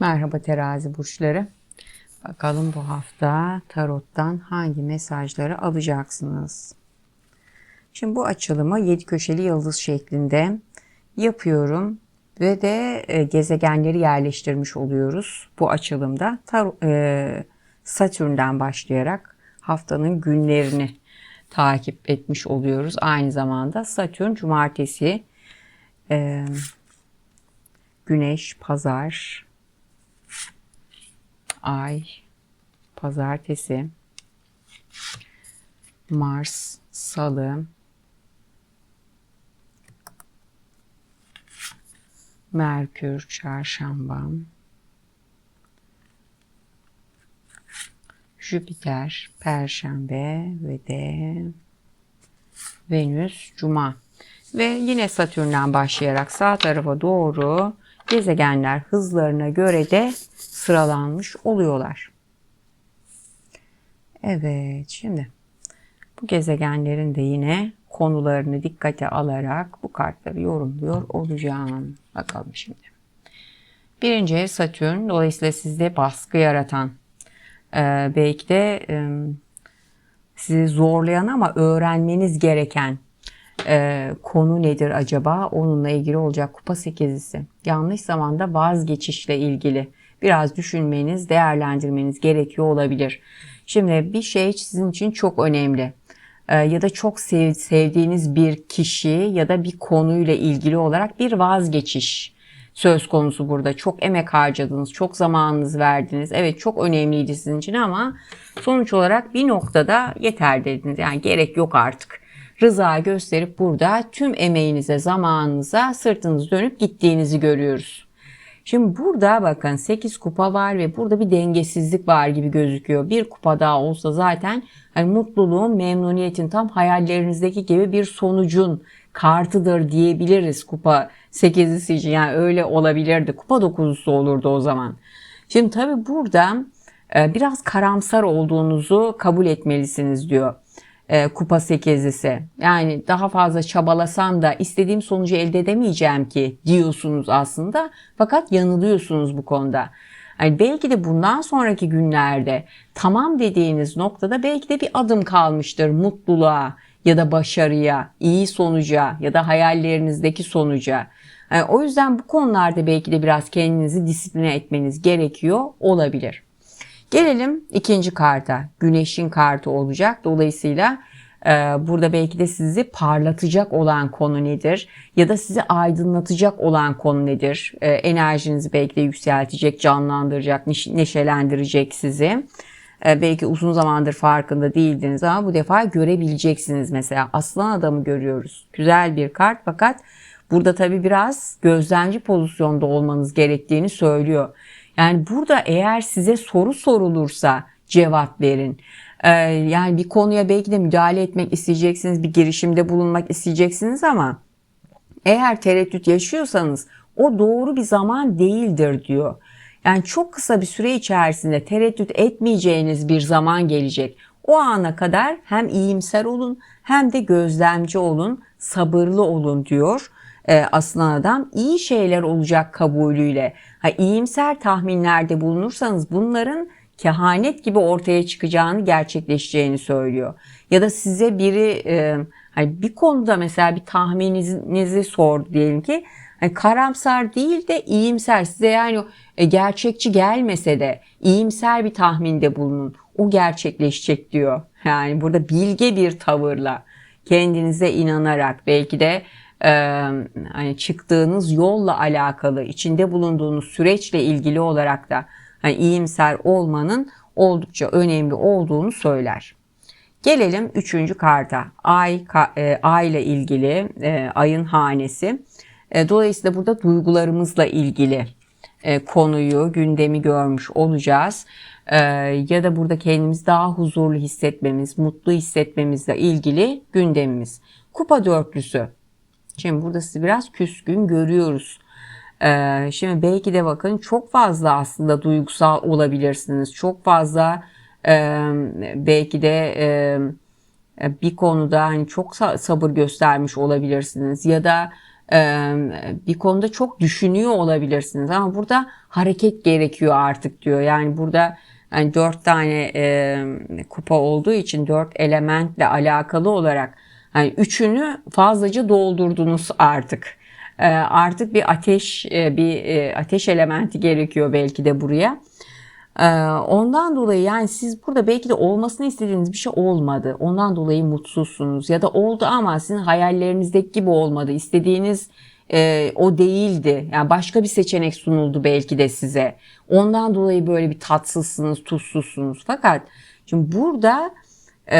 Merhaba terazi burçları. Bakalım bu hafta tarottan hangi mesajları alacaksınız? Şimdi bu açılımı 7 köşeli yıldız şeklinde yapıyorum ve de e, gezegenleri yerleştirmiş oluyoruz bu açılımda. Tar- e, Satürn'den başlayarak haftanın günlerini takip etmiş oluyoruz. Aynı zamanda Satürn cumartesi, e, Güneş pazar, Ay pazartesi, Mars salı, Merkür çarşamba, Jüpiter perşembe ve de Venüs cuma. Ve yine Satürn'den başlayarak sağ tarafa doğru gezegenler hızlarına göre de sıralanmış oluyorlar. Evet şimdi bu gezegenlerin de yine konularını dikkate alarak bu kartları yorumluyor olacağım. Bakalım şimdi. Birinci ev Satürn dolayısıyla sizde baskı yaratan e, belki de e, sizi zorlayan ama öğrenmeniz gereken e, konu nedir acaba? Onunla ilgili olacak kupa sekizisi. Yanlış zamanda vazgeçişle ilgili biraz düşünmeniz, değerlendirmeniz gerekiyor olabilir. Şimdi bir şey sizin için çok önemli. E, ya da çok sev, sevdiğiniz bir kişi ya da bir konuyla ilgili olarak bir vazgeçiş söz konusu burada. Çok emek harcadınız, çok zamanınız verdiniz. Evet çok önemliydi sizin için ama sonuç olarak bir noktada yeter dediniz. Yani gerek yok artık rıza gösterip burada tüm emeğinize, zamanınıza sırtınız dönüp gittiğinizi görüyoruz. Şimdi burada bakın 8 kupa var ve burada bir dengesizlik var gibi gözüküyor. Bir kupa daha olsa zaten hani mutluluğun, memnuniyetin tam hayallerinizdeki gibi bir sonucun kartıdır diyebiliriz kupa 8'lisi için. Yani öyle olabilirdi. Kupa 9'lusu olurdu o zaman. Şimdi tabi burada biraz karamsar olduğunuzu kabul etmelisiniz diyor e, kupa sekizlisi. Yani daha fazla çabalasam da istediğim sonucu elde edemeyeceğim ki diyorsunuz aslında. Fakat yanılıyorsunuz bu konuda. Yani belki de bundan sonraki günlerde tamam dediğiniz noktada belki de bir adım kalmıştır mutluluğa ya da başarıya, iyi sonuca ya da hayallerinizdeki sonuca. Yani o yüzden bu konularda belki de biraz kendinizi disipline etmeniz gerekiyor olabilir. Gelelim ikinci karta. Güneşin kartı olacak. Dolayısıyla e, burada belki de sizi parlatacak olan konu nedir? Ya da sizi aydınlatacak olan konu nedir? E, enerjinizi belki de yükseltecek, canlandıracak, neşelendirecek sizi. E, belki uzun zamandır farkında değildiniz ama bu defa görebileceksiniz mesela. Aslan adamı görüyoruz. Güzel bir kart fakat burada tabii biraz gözlemci pozisyonda olmanız gerektiğini söylüyor. Yani burada eğer size soru sorulursa cevap verin. Ee, yani bir konuya belki de müdahale etmek isteyeceksiniz, bir girişimde bulunmak isteyeceksiniz ama eğer tereddüt yaşıyorsanız o doğru bir zaman değildir diyor. Yani çok kısa bir süre içerisinde tereddüt etmeyeceğiniz bir zaman gelecek. O ana kadar hem iyimser olun hem de gözlemci olun, sabırlı olun diyor e, aslan adam iyi şeyler olacak kabulüyle. Ha, iyimser tahminlerde bulunursanız bunların kehanet gibi ortaya çıkacağını gerçekleşeceğini söylüyor. Ya da size biri e, hani bir konuda mesela bir tahmininizi sordu diyelim ki hani karamsar değil de iyimser size yani e, gerçekçi gelmese de iyimser bir tahminde bulunun. O gerçekleşecek diyor. Yani burada bilge bir tavırla kendinize inanarak belki de hani çıktığınız yolla alakalı, içinde bulunduğunuz süreçle ilgili olarak da hani iyimser olmanın oldukça önemli olduğunu söyler. Gelelim üçüncü karta. Ay, e, ay ile ilgili e, ayın hanesi. E, dolayısıyla burada duygularımızla ilgili konuyu, gündemi görmüş olacağız. Ya da burada kendimizi daha huzurlu hissetmemiz, mutlu hissetmemizle ilgili gündemimiz. Kupa dörtlüsü Şimdi burada sizi biraz küskün görüyoruz. Ee, şimdi belki de bakın çok fazla aslında duygusal olabilirsiniz. Çok fazla e, belki de e, bir konuda hani çok sabır göstermiş olabilirsiniz. Ya da e, bir konuda çok düşünüyor olabilirsiniz ama burada hareket gerekiyor artık diyor. Yani burada yani dört tane e, kupa olduğu için dört elementle alakalı olarak yani üçünü fazlaca doldurdunuz artık. E, artık bir ateş e, bir e, ateş elementi gerekiyor belki de buraya. E, ondan dolayı yani siz burada belki de olmasını istediğiniz bir şey olmadı. Ondan dolayı mutsuzsunuz ya da oldu ama sizin hayallerinizdeki gibi olmadı. İstediğiniz e, o değildi. Yani başka bir seçenek sunuldu belki de size. Ondan dolayı böyle bir tatsızsınız, tuzsuzsunuz. Fakat şimdi burada e,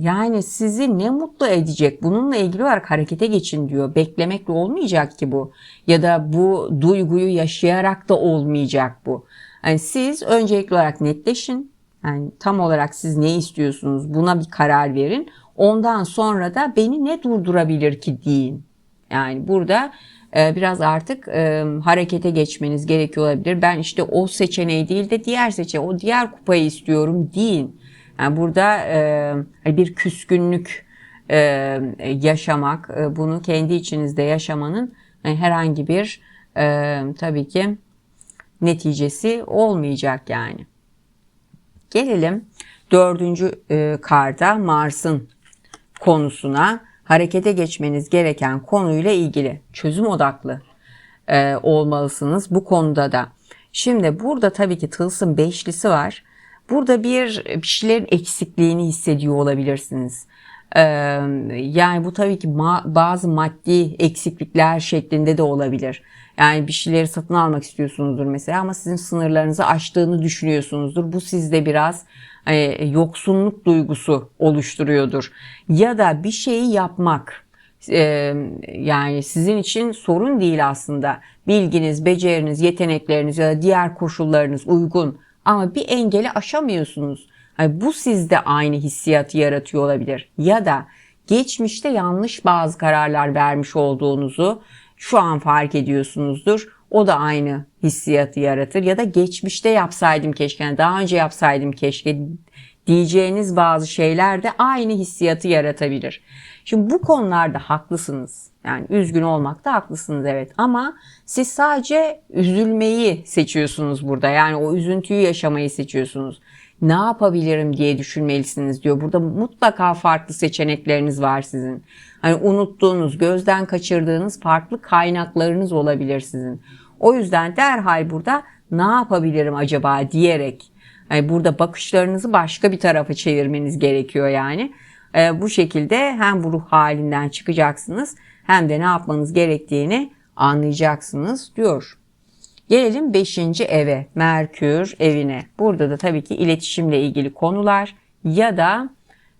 yani sizi ne mutlu edecek? Bununla ilgili olarak harekete geçin diyor. Beklemekle olmayacak ki bu. Ya da bu duyguyu yaşayarak da olmayacak bu. Yani siz öncelikli olarak netleşin. Yani tam olarak siz ne istiyorsunuz? Buna bir karar verin. Ondan sonra da beni ne durdurabilir ki deyin. Yani burada e, biraz artık e, harekete geçmeniz gerekiyor olabilir. Ben işte o seçeneği değil de diğer seçeneği, o diğer kupayı istiyorum deyin. Yani burada e, bir küskünlük e, yaşamak, e, bunu kendi içinizde yaşamanın e, herhangi bir e, tabii ki neticesi olmayacak yani. Gelelim dördüncü e, karda Mars'ın konusuna harekete geçmeniz gereken konuyla ilgili çözüm odaklı e, olmalısınız bu konuda da. Şimdi burada tabii ki tılsım beşlisi var. Burada bir, bir şeylerin eksikliğini hissediyor olabilirsiniz. Yani bu tabii ki bazı maddi eksiklikler şeklinde de olabilir. Yani bir şeyleri satın almak istiyorsunuzdur mesela ama sizin sınırlarınızı aştığını düşünüyorsunuzdur. Bu sizde biraz hani, yoksunluk duygusu oluşturuyordur. Ya da bir şeyi yapmak e, yani sizin için sorun değil aslında. Bilginiz, beceriniz, yetenekleriniz ya da diğer koşullarınız uygun ama bir engeli aşamıyorsunuz. Yani bu sizde aynı hissiyatı yaratıyor olabilir. Ya da geçmişte yanlış bazı kararlar vermiş olduğunuzu şu an fark ediyorsunuzdur. O da aynı hissiyatı yaratır. Ya da geçmişte yapsaydım keşke, yani daha önce yapsaydım keşke diyeceğiniz bazı şeyler de aynı hissiyatı yaratabilir. Şimdi bu konularda haklısınız. Yani üzgün olmakta haklısınız evet ama siz sadece üzülmeyi seçiyorsunuz burada. Yani o üzüntüyü yaşamayı seçiyorsunuz. Ne yapabilirim diye düşünmelisiniz diyor. Burada mutlaka farklı seçenekleriniz var sizin. Hani unuttuğunuz, gözden kaçırdığınız farklı kaynaklarınız olabilir sizin. O yüzden derhal burada ne yapabilirim acaba diyerek yani burada bakışlarınızı başka bir tarafa çevirmeniz gerekiyor yani. E, bu şekilde hem bu ruh halinden çıkacaksınız hem de ne yapmanız gerektiğini anlayacaksınız diyor. Gelelim 5. eve, Merkür evine. Burada da tabii ki iletişimle ilgili konular ya da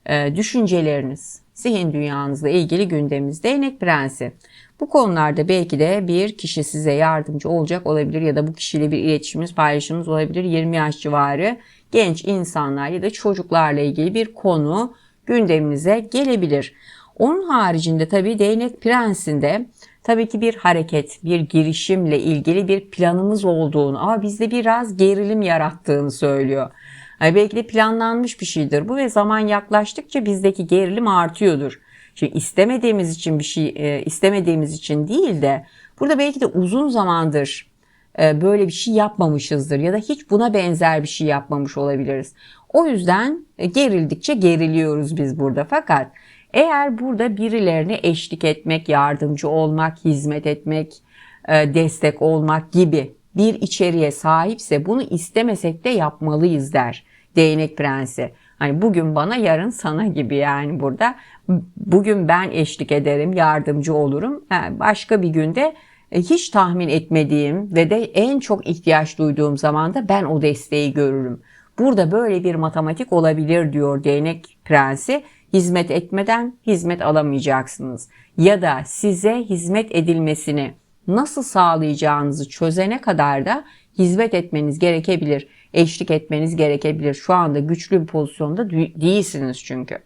e, düşünceleriniz, zihin dünyanızla ilgili gündeminiz. Değnek prensi. Bu konularda belki de bir kişi size yardımcı olacak olabilir ya da bu kişiyle bir iletişimimiz, paylaşımımız olabilir. 20 yaş civarı genç insanlar ya da çocuklarla ilgili bir konu gündeminize gelebilir. Onun haricinde tabii değnek prensinde tabii ki bir hareket, bir girişimle ilgili bir planımız olduğunu ama bizde biraz gerilim yarattığını söylüyor. Yani belki de planlanmış bir şeydir bu ve zaman yaklaştıkça bizdeki gerilim artıyordur. Şimdi istemediğimiz için bir şey e, istemediğimiz için değil de burada belki de uzun zamandır e, böyle bir şey yapmamışızdır ya da hiç buna benzer bir şey yapmamış olabiliriz. O yüzden e, gerildikçe geriliyoruz biz burada. Fakat eğer burada birilerine eşlik etmek, yardımcı olmak, hizmet etmek, destek olmak gibi bir içeriğe sahipse bunu istemesek de yapmalıyız der değnek prensi. Hani bugün bana yarın sana gibi yani burada. Bugün ben eşlik ederim, yardımcı olurum. Başka bir günde e, hiç tahmin etmediğim ve de en çok ihtiyaç duyduğum zaman da ben o desteği görürüm. Burada böyle bir matematik olabilir diyor değnek prensi. Hizmet etmeden hizmet alamayacaksınız. Ya da size hizmet edilmesini nasıl sağlayacağınızı çözene kadar da hizmet etmeniz gerekebilir eşlik etmeniz gerekebilir. Şu anda güçlü bir pozisyonda değilsiniz çünkü.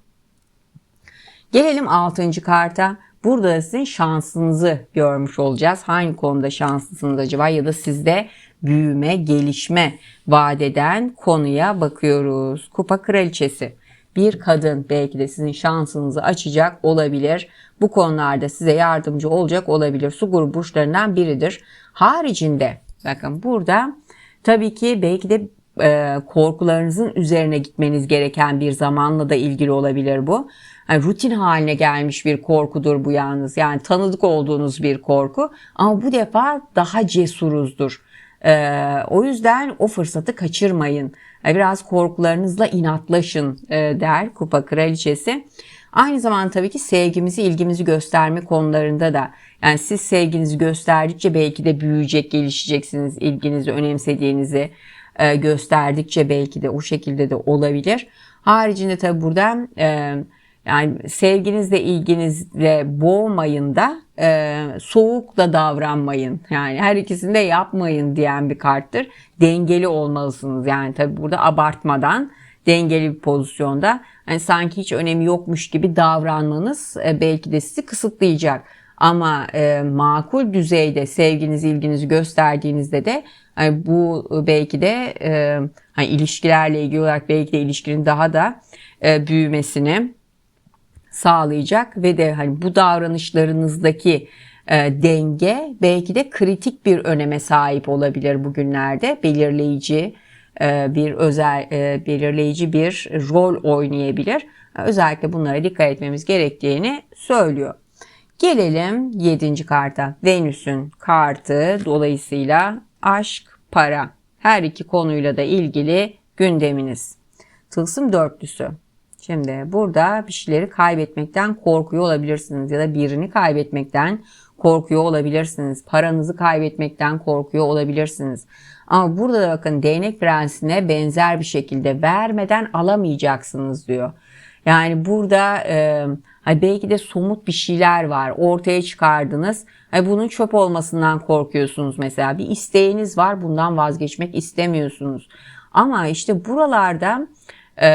Gelelim 6. karta. Burada sizin şansınızı görmüş olacağız. Hangi konuda şanslısınız acaba ya da sizde büyüme, gelişme vadeden konuya bakıyoruz. Kupa kraliçesi. Bir kadın belki de sizin şansınızı açacak olabilir. Bu konularda size yardımcı olacak olabilir. Su grubu burçlarından biridir. Haricinde bakın burada tabii ki belki de e, korkularınızın üzerine gitmeniz gereken bir zamanla da ilgili olabilir bu. Yani rutin haline gelmiş bir korkudur bu yalnız. Yani tanıdık olduğunuz bir korku ama bu defa daha cesuruzdur. Ee, o yüzden o fırsatı kaçırmayın. Yani biraz korkularınızla inatlaşın e, der Kupa Kraliçesi. Aynı zamanda tabii ki sevgimizi, ilgimizi gösterme konularında da yani siz sevginizi gösterdikçe belki de büyüyecek, gelişeceksiniz. ilginizi, önemsediğinizi e, gösterdikçe belki de o şekilde de olabilir. Haricinde tabii burada e, yani sevginizle ilginizle boğmayın da e, soğuk da davranmayın. Yani her ikisini de yapmayın diyen bir karttır. Dengeli olmalısınız. Yani tabi burada abartmadan dengeli bir pozisyonda yani sanki hiç önemi yokmuş gibi davranmanız e, belki de sizi kısıtlayacak. Ama e, makul düzeyde sevginizi, ilginizi gösterdiğinizde de yani bu belki de e, hani ilişkilerle ilgili olarak belki de ilişkinin daha da e, büyümesini sağlayacak ve de hani bu davranışlarınızdaki e, denge belki de kritik bir öneme sahip olabilir bugünlerde belirleyici e, bir özel e, belirleyici bir rol oynayabilir. Özellikle bunlara dikkat etmemiz gerektiğini söylüyor. Gelelim 7. karta. Venüs'ün kartı dolayısıyla aşk, para her iki konuyla da ilgili gündeminiz. Tılsım dörtlüsü. Şimdi burada bir şeyleri kaybetmekten korkuyor olabilirsiniz ya da birini kaybetmekten korkuyor olabilirsiniz. Paranızı kaybetmekten korkuyor olabilirsiniz. Ama burada da bakın değnek prensine benzer bir şekilde vermeden alamayacaksınız diyor. Yani burada e, belki de somut bir şeyler var ortaya çıkardınız. Hani bunun çöp olmasından korkuyorsunuz mesela. Bir isteğiniz var bundan vazgeçmek istemiyorsunuz. Ama işte buralarda ee,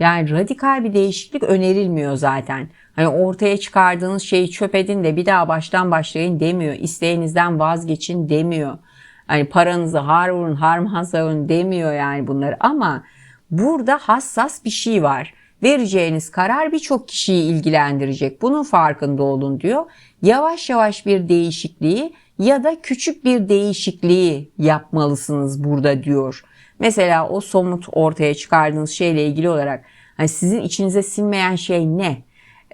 yani radikal bir değişiklik önerilmiyor zaten. Hani ortaya çıkardığınız şeyi çöp edin de bir daha baştan başlayın demiyor. İsteğinizden vazgeçin demiyor. Hani paranızı har vurun harman savun demiyor yani bunları ama burada hassas bir şey var. Vereceğiniz karar birçok kişiyi ilgilendirecek. Bunun farkında olun diyor. Yavaş yavaş bir değişikliği ya da küçük bir değişikliği yapmalısınız burada diyor. Mesela o somut ortaya çıkardığınız şeyle ilgili olarak hani sizin içinize sinmeyen şey ne?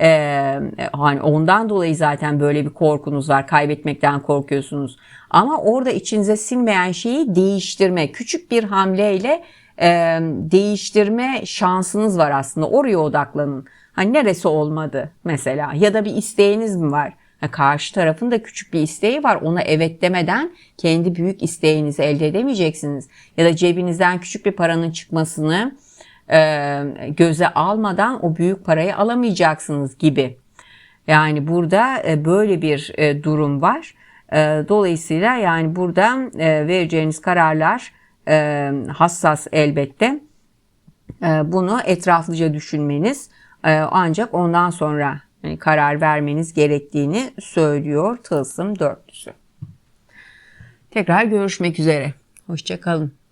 Ee, hani ondan dolayı zaten böyle bir korkunuz var. Kaybetmekten korkuyorsunuz. Ama orada içinize sinmeyen şeyi değiştirme, küçük bir hamleyle e, değiştirme şansınız var aslında. Oraya odaklanın. Hani neresi olmadı mesela ya da bir isteğiniz mi var? Karşı tarafın da küçük bir isteği var. Ona evet demeden kendi büyük isteğinizi elde edemeyeceksiniz. Ya da cebinizden küçük bir paranın çıkmasını e, göze almadan o büyük parayı alamayacaksınız gibi. Yani burada e, böyle bir e, durum var. E, dolayısıyla yani burada e, vereceğiniz kararlar e, hassas elbette. E, bunu etraflıca düşünmeniz e, ancak ondan sonra karar vermeniz gerektiğini söylüyor Tılsım dörtlüsü. Tekrar görüşmek üzere. Hoşçakalın.